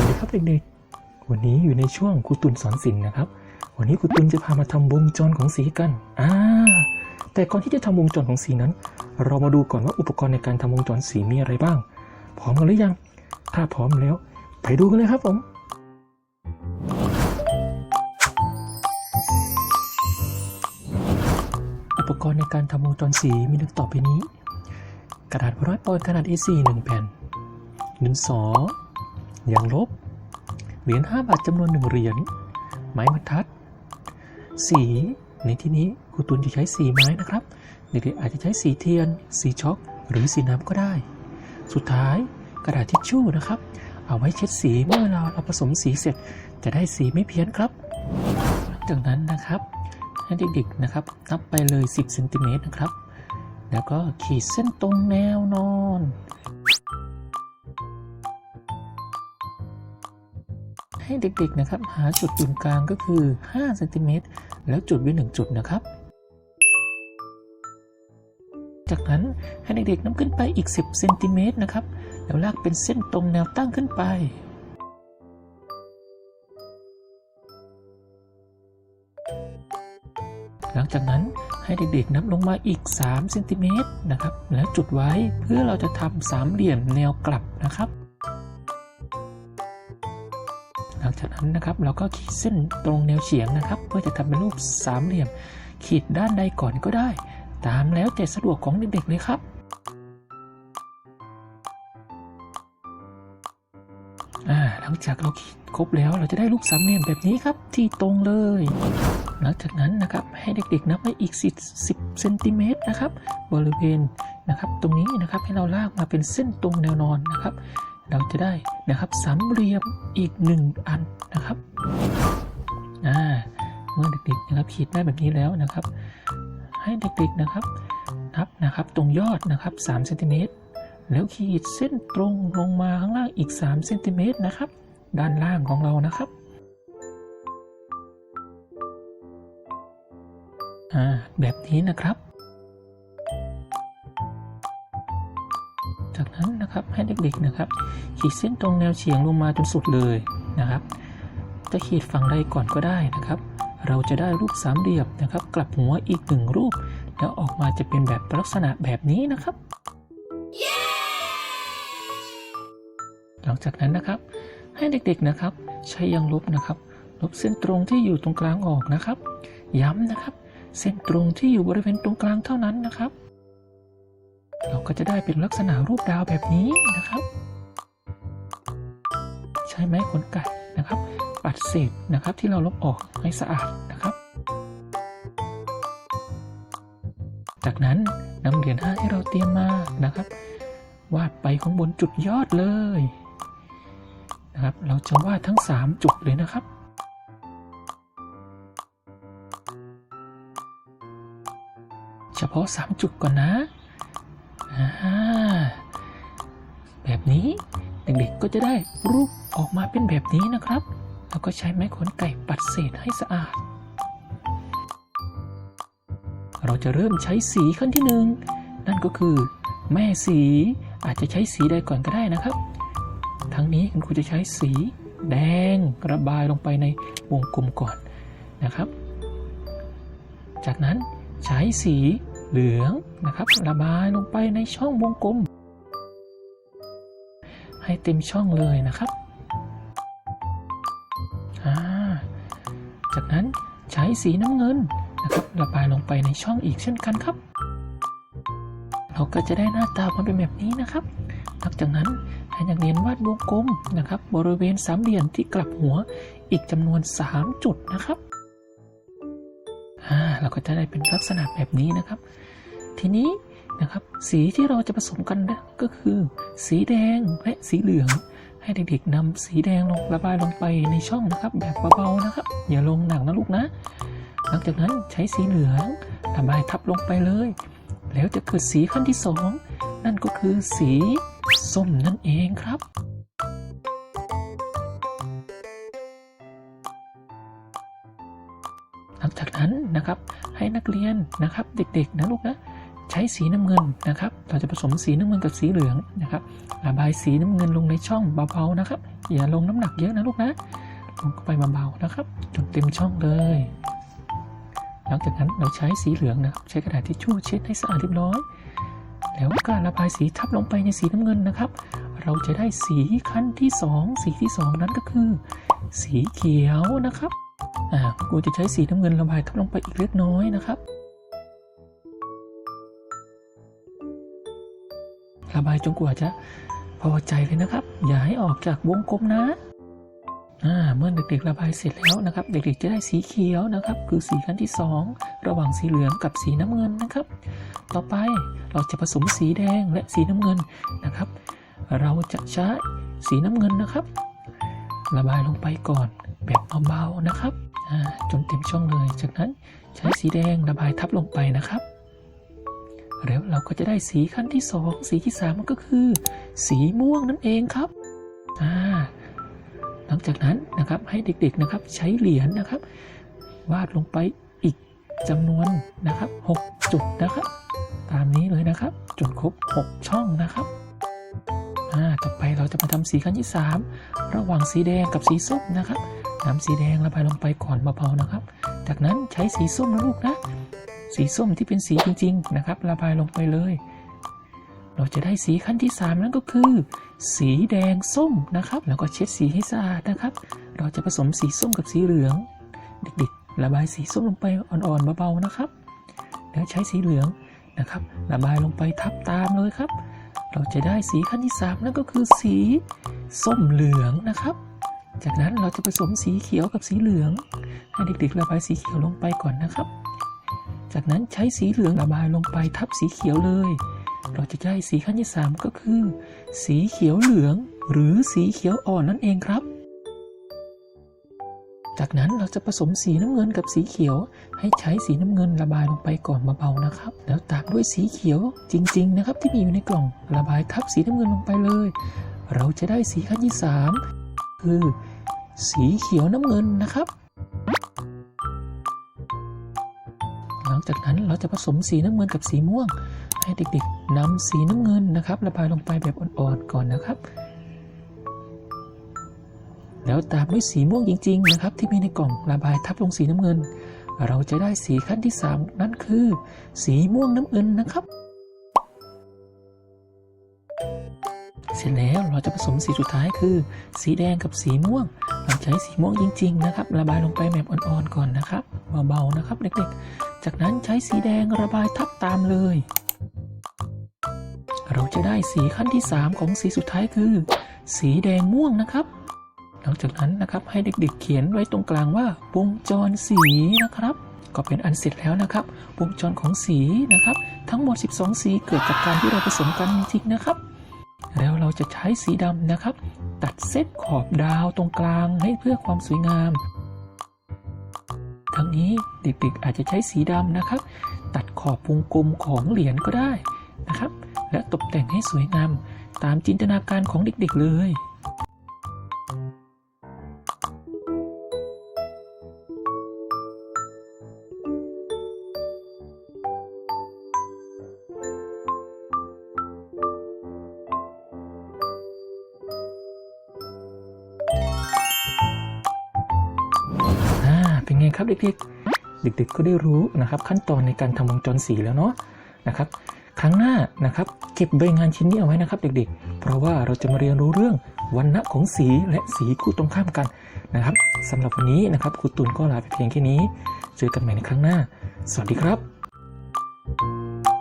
วัสดีครับเด็กๆ วันนี้อยู่ในช่วงครูตุนสอนศิลป์นะครับ วันนี้ครูตุนจะพามาทำวงจรของสีกันอ่าแต่ก่อนที่จะทำวงจรของสีนั้น เรามาดูก่อนว่าอุปกรณ์ในการทำวงจรสีมีอะไรบ้าง พร้อมกันหรือยัง ถ้าพร้อมแล้ว ไปดูกันเลยครับผมอุปกรณ์ในการทำวงจรสีมีดังต่อไปนี้ กระดาษร้อยปอนด์ขนาด A4 1แผ่นดินสอ ยางลบ เหรียญ5บาทจำนวนหนึ่งเหรียญ ไม้บรรทัด สี ในที่นี้ครูตุนจะใช้สีไม้นะครับ เด็กๆอาจจะใช้สีเทียน สีช็อก หรือสีน้ำก็ได้ สุดท้ายกระดาษทิชชู่นะครับ เอาไว้เช็ดสีเมื่อเราเราผสมสีเสร็จ จะได้สีไม่เพี้ยนครับหลังจากนั้นนะครับให้เด็กๆนะครับนับไปเลย 10เซนติเมตรนะครับ แล้วก็ขีดเส้นตรงแนวนอน ให้เด็กๆนะครับ หาจุดศูนย์กลางก็คือ5เซนติเมตรแล้วจุดไว้1จุดนะครับ จากนั้นให้เด็กๆนำขึ้นไปอีก 10เซนติเมตรนะครับ แล้วลากเป็นเส้นตรงแนวตั้งขึ้นไปหลังจากนั้นให้เด็กๆนับลงมาอีก3เซนติเมตรนะครับ แล้วจุดไว้เพื่อเราจะทำสามเหลี่ยมแนวกลับนะครับ จากนั้นนะครับเราก็ขีดเส้นตรงแนวเฉียงนะครับ เพื่อจะทำเป็นรูปสามเหลี่ยม ขีดด้านใดก่อนก็ได้ ตามแล้วแต่สะดวกของเด็กๆเลยครับอ่าหลังจากเราขีดครบแล้วเราจะได้รูปสามเหลี่ยมแบบนี้ครับที่ตรงเลย หลังจากนั้นนะครับให้เด็กๆนับไปอีก 10เซนติเมตรนะครับบริเวณนะครับ ตรงนี้นะครับให้เราลากมาเป็นเส้นตรงแนวนอนนะครับ เราจะได้นะครับสามเหลี่ยมอีกหนึ่งอันนะครับอ่าเมื่อเด็กๆนะครับขีดได้แบบนี้แล้วนะครับ ให้เด็กๆนะครับนับนะครับตรงยอดนะครับ3เซนติเมตรแล้วขีดเส้นตรงลงมาข้างล่างอีก3เซนติเมตรนะครับ ด้านล่างของเรานะครับอ่าแบบนี้นะครับ นั้นนะครับ ให้เด็กๆนะครับ ขีดเส้นตรงแนวเฉียงลงมาจนสุดเลยนะครับ จะขีดฝั่งใดก่อนก็ได้นะครับ เราจะได้รูปสามเหลี่ยมนะครับ กลับหัวอีกหนึ่งรูป แล้วออกมาจะเป็นแบบลักษณะแบบนี้นะครับหลังจากนั้นนะครับ ให้เด็กๆนะครับ ใช้ยางลบนะครับ ลบเส้นตรงที่อยู่ตรงกลางออกนะครับ ย้ำนะครับ เส้นตรงที่อยู่บริเวณตรงกลางเท่านั้นนะครับ เราก็จะได้เป็นลักษณะรูปดาวแบบนี้นะครับ ใช้ไม้ขนไก่นะครับ ปัดเศษนะครับที่เราลบออกให้สะอาดนะครับ จากนั้นนำเหรียญห้าที่เราเตรียมมานะครับ วาดไปข้างบนจุดยอดเลยนะครับ เราจะวาดทั้ง 3 จุดเลยนะครับเฉพาะ 3 จุดก่อนนะ แบบนี้เด็กๆก็จะได้รูปออกมาเป็นแบบนี้นะครับ แล้วก็ใช้ไม้ขนไก่ปัดเศษให้สะอาด เราจะเริ่มใช้สีขั้นที่หนึ่งนั่นก็คือ แม่สีอาจจะใช้สีใดก่อนก็ได้นะครับ ทั้งนี้คุณครูจะใช้สีแดงระบายลงไปในวงกลมก่อนนะครับ จากนั้นใช้สี เหลืองนะครับ ระบายลงไปในช่องวงกลม ให้เต็มช่องเลยนะครับอ่าจากนั้นใช้สีน้ำเงินนะครับ ระบายลงไปในช่องอีกเช่นกันครับ เราก็จะได้หน้าตามันเป็นแบบนี้นะครับหลังจากนั้นให้นักเรียนวาดวงกลมนะครับ บริเวณสามเหลี่ยมที่กลับหัวอีกจำนวน 3 จุดนะครับอ่าเราก็จะได้เป็นลักษณะแบบนี้นะครับ ทีนี้นะครับสีที่เราจะผสมกันนะก็คือ สีแดงและสีเหลือง ให้เด็กๆนำสีแดงลงระบายลงไปในช่องนะครับ แบบเบาๆนะครับ อย่าลงหนักนะลูกนะ หลังจากนั้นใช้สีเหลืองระบายทับลงไปเลย แล้วจะเกิดสีขั้นที่สองนั่นก็คือสีส้มนั่นเองครับหลังจากนั้นนะครับให้นักเรียนนะครับเด็กๆนะลูกนะ ใช้สีน้ำเงินนะครับ เราจะผสมสีน้ำเงินกับสีเหลืองนะครับระบายสีน้ำเงินลงในช่องเบาๆนะครับ อย่าลงน้ำหนักเยอะนะลูกนะลงไปเบาๆนะครับจนเต็มช่องเลย หลังจากนั้นเราใช้สีเหลืองนะครับใช้กระดาษทิชชู่เช็ดให้สะอาดเรียบร้อย แล้วก็ระบายสีทับลงไปในสีน้ำเงินนะครับ เราจะได้สีขั้นที่สองสีที่สองนั้นก็คือ สีเขียวนะครับอ่ากูจะใช้สีน้ำเงินระบายทับลงไปอีกเล็กน้อยนะครับ ระบายจนกว่าจะพอใจเลยนะครับ อย่าให้ออกจากวงกลมนะเมื่อเด็กๆระบายเสร็จแล้วนะครับ เด็กๆจะได้สีเขียวนะครับ คือสีขั้นที่สองระหว่างสีเหลืองกับสีน้ำเงินนะครับ ต่อไปเราจะผสมสีแดงและสีน้ำเงินนะครับ เราจะใช้สีน้ำเงินนะครับ ระบายลงไปก่อนแบบเบาๆนะครับจนเต็มช่องเลย จากนั้นใช้สีแดงระบายทับลงไปนะครับ แล้วเราก็จะได้สีขั้นที่สองสีที่สามก็คือ สีม่วงนั่นเองครับอ่าหลังจากนั้นนะครับให้เด็กๆนะครับใช้เหรียญนะครับ วาดลงไปอีกจำนวนนะครับ6จุดนะครับ ตามนี้เลยนะครับจนครบ 6 ช่องนะครับต่อไปเราจะมาทำสีขั้นที่ 3 ระหว่างสีแดงกับสีส้มนะครับนำสีแดงระบายลงไปก่อนเบาๆนะครับ จากนั้นใช้สีส้มนะลูกนะ สีส้มที่เป็นสีจริง ๆ นะครับ ระบายลงไปเลย เราจะได้สีขั้นที่ 3 นั่นก็คือ สีแดงส้มนะครับ แล้วก็เช็ดสีให้สะอาดนะครับ เราจะผสมสีส้มกับสีเหลือง เด็กๆ ระบายสีส้มลงไปอ่อนๆเบาๆนะครับ แล้วใช้สีเหลืองนะครับ ระบายลงไปทับตามเลยครับ เราจะได้สีขั้นที่ 3 นั่นก็คือสีส้มเหลืองนะครับจากนั้นเราจะผสมสีเขียวกับสีเหลือง ให้เด็กๆระบายสีเขียวลงไปก่อนนะครับ จากนั้นใช้สีเหลืองระบายลงไปทับสีเขียวเลย เราจะได้สีขั้นที่ 3 ก็คือ สีเขียวเหลือง หรือสีเขียวอ่อนนั่นเองครับ จากนั้นเราจะผสมสีน้ำเงินกับสีเขียว ให้ใช้สีน้ำเงินระบายลงไปก่อนเบาๆนะครับ แล้วตามด้วยสีเขียวจริง ๆ นะครับ ที่มีอยู่ในกล่องระบายทับสีน้ำเงินลงไปเลย เราจะได้สีขั้นที่ 3 คือ สีเขียวน้ำเงินนะครับ งจากนั้นเราจะผสมสีน้ำเงินกับสีม่วง ให้เด็กๆนำสีน้ำเงินนะครับระบายลงไปแบบอ่อนๆก่อนนะครับ แล้วตามด้วยสีม่วงจริง ๆ นะครับ ที่มีในกล่องระบายทับลงสีน้ำเงิน เราจะได้สีขั้นที่ 3 นั่นคือ สีม่วงน้ำเงินนะครับ เสร็จแล้วเราจะผสมสีสุดท้ายคือ สีแดงกับสีม่วง เราใช้สีม่วงจริง ๆ นะครับ ระบายลงไปแบบอ่อนๆก่อนนะครับเบาๆนะครับเด็กๆ จากนั้นใช้สีแดงระบายทับตามเลย เราจะได้สีขั้นที่ 3 ของสีสุดท้ายคือ สีแดงม่วงนะครับ หลังจากนั้นนะครับให้เด็กๆเขียนไว้ตรงกลางว่าวงจรสีนะครับ ก็เป็นอันเสร็จแล้วนะครับ วงจรของสีนะครับ ทั้งหมด 12 สีเกิดจากการที่เราผสมกันจริงๆนะครับ แล้วเราจะใช้สีดำนะครับ ตัดเส้นขอบดาวตรงกลางให้เพื่อความสวยงาม ทั้งนี้เด็กๆอาจจะใช้สีดำนะครับ ตัดขอบวงกลมของเหรียญก็ได้นะครับ และตกแต่งให้สวยงามตามจินตนาการของเด็กๆเลย นไงครับเด็กๆ เด็กๆ ก็ได้รู้นะครับขั้นตอนในการทำวงจรสีแล้วเนาะนะครับ ครั้งหน้านะครับเก็บใบงานชิ้นนี้เอาไว้นะครับ เด็กๆ เพราะว่าเราจะมาเรียนรู้เรื่องวันณะของสีและสีคู่ตรงข้ามกันนะครับสำหรับวันนี้นะครับครูตุลก็ลาไปเพียงแค่นี้ เจอกันใหม่ในครั้งหน้า สวัสดีครับ